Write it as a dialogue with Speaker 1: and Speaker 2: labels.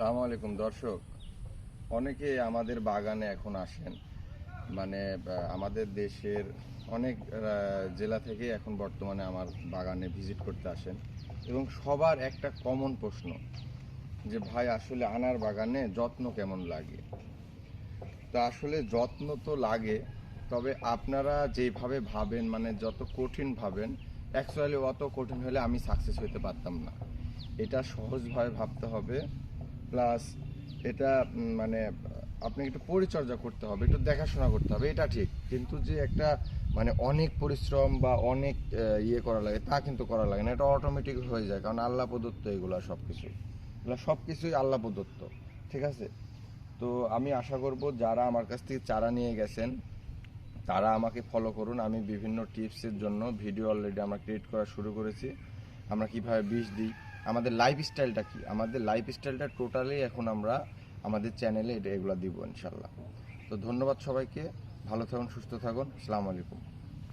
Speaker 1: সালাম আলাইকুম দর্শক। অনেকে আমাদের বাগানে এখন আসেন। মানে আমাদের দেশের অনেক জেলা থেকে এখন বর্তমানে আমার বাগানে ভিজিট করতে আসেন। এবং সবার একটা কমন প্রশ্ন যে, ভাই, আসলে আনার বাগানে যত্ন কেমন লাগে? তো আসলে যত্ন তো লাগে, তবে আপনারা যেভাবে ভাবেন মানে যত কঠিন ভাবেন অ্যাকচুয়ালি অত কঠিন হলে আমি সাকসেস হতে পারতাম না। এটা সহজভাবে ভাবতে হবে। প্লাস এটা মানে আপনাকে একটু পরিচর্যা করতে হবে, একটু দেখাশোনা করতে হবে, এটা ঠিক। কিন্তু যে একটা মানে অনেক পরিশ্রম বা অনেক ইয়ে করা লাগে, তা কিন্তু করা লাগে না। এটা অটোমেটিক হয়ে যায়, কারণ আল্লাহ প্রদত্ত এগুলো সব কিছু এগুলো সব কিছুই আল্লাহ প্রদত্ত, ঠিক আছে? তো আমি আশা করব যারা আমার কাছ থেকে চারা নিয়ে গেছেন, তারা আমাকে ফলো করুন। আমি বিভিন্ন টিপসের জন্য ভিডিও অলরেডি আমরা ক্রিয়েট করা শুরু করেছি। আমরা কীভাবে বীজ দিই আমাদের লাইফ স্টাইলটা কি? আমাদের লাইফ স্টাইলটা টোটালি এখন আমরা আমাদের চ্যানেলে এটা এগুলো দিব ইনশাল্লাহ। তো ধন্যবাদ সবাইকে। ভালো থাকুন, সুস্থ থাকুন। আসসালামু আলাইকুম।